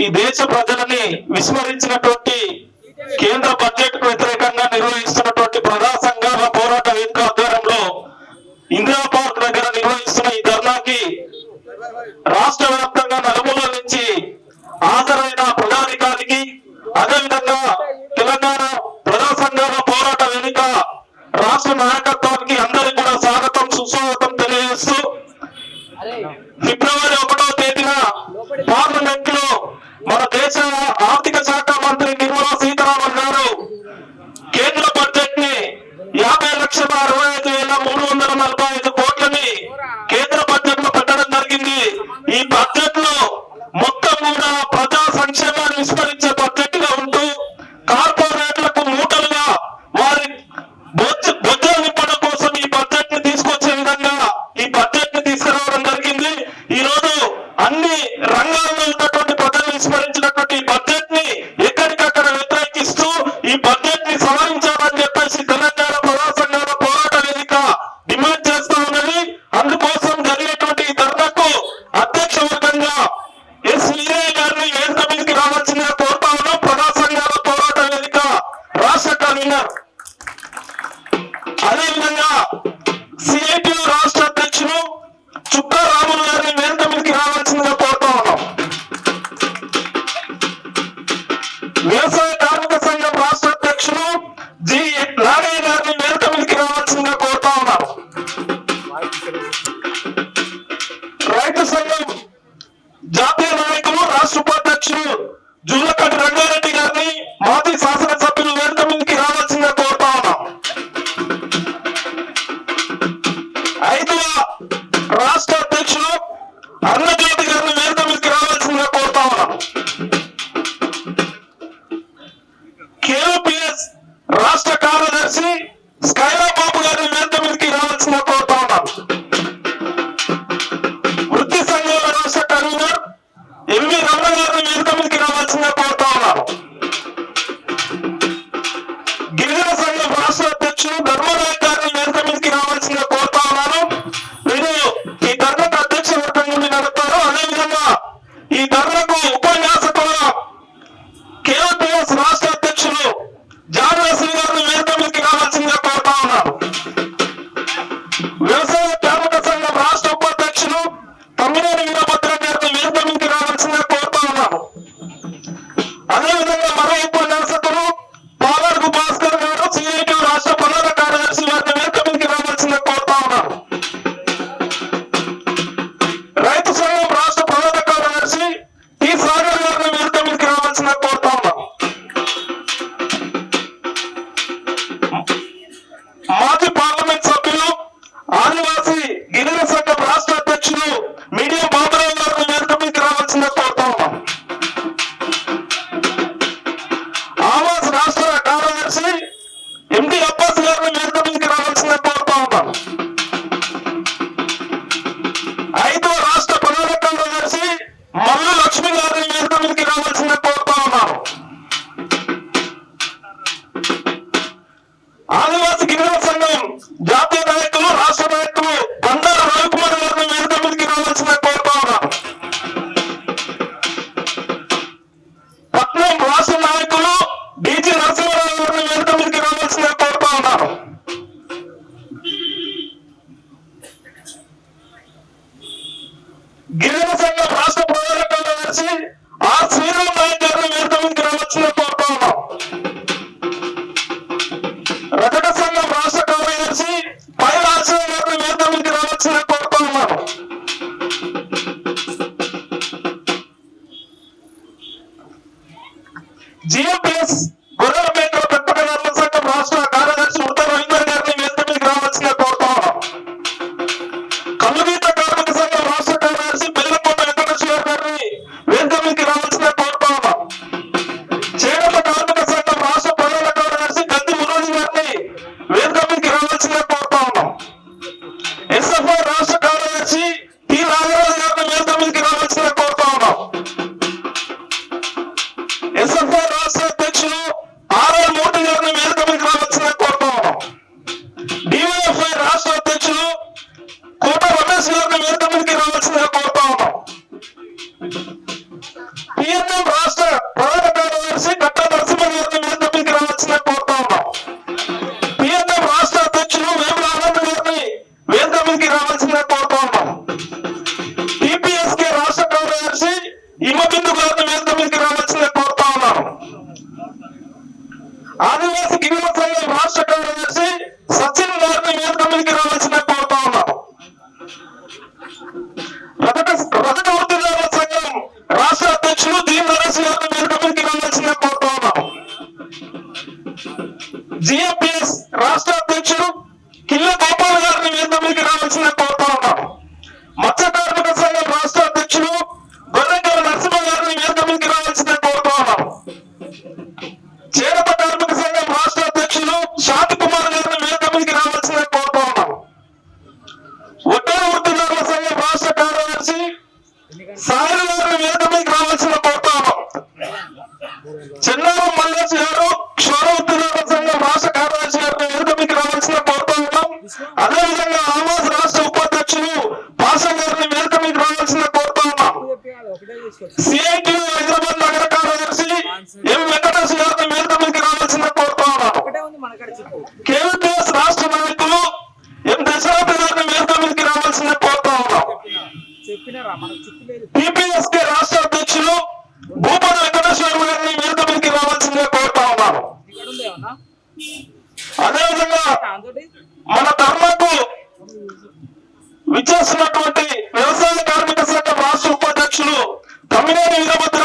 ఈ దేశ ప్రజలని విస్మరించినటువంటి కేంద్ర బడ్జెట్కు వ్యతిరేకంగా నిర్వహిస్తున్నటువంటి ప్రజా సంఘాల పోరాట వేదిక ఆధ్వర్యంలో ఇందిరా పార్క్ దగ్గర నిర్వహిస్తున్న ఈ ధర్నాకి రాష్ట్ర వ్యాప్తంగా నలుమూల నుంచి హాజరైన ప్రజాధికారికి అదేవిధంగా తెలంగాణ ప్రజా సంఘాల పోరాట వేదిక రాష్ట్ర నాయకత్వానికి about around the జాతీయ నాయకులు రాష్ట్ర ఉపాధ్యక్షులు జుల్లకట్టు రంగారెడ్డి గారిని మాజీ శాసనసభ Pietro nossa! మీదకి కోరుతా ఉన్నాం. మత్స్య కార్మిక సంఘం రాష్ట్ర అధ్యక్షులు గొర్రెకల నరసింహ గారిని వేదిక మీదకి రావాల్సిందిగా కోరుతా ఉన్నాం. చేరత కార్మిక సంఘం రాష్ట్ర అధ్యక్షులు శాంతి కుమార్ గారిని వేదిక మీదకి రావాల్సిందిగా కోరుతా ఉన్నాం. ఒట్టేరు వృత్తిదారుల సంఘం రాష్ట్ర కార్యదర్శి సాయి గారిని వేదిక మీదకి రావాల్సిందిగా కోరుతా ఉన్నాం. చెన్నారం మల్లేష్ గారు క్షోర వృత్తిదారుల సంఘం రాష్ట్ర కార్యదర్శి గారిని వేదిక మీదకి రావాల్సిందిగా కోరుతా ఉన్నాం. అదేవిధంగా వెంకటేష్ గారిని వేదిక మీదకి రావాల్సిందే రావాల్సిందే కోరుతా అదేవిధంగా మన ధర్మకు విచ్చేస్తున్నటువంటి వ్యవసాయ కార్మిక సంఘ రాష్ట్ర ఉపాధ్యక్షులు తమ్మినేని వీరభద్ర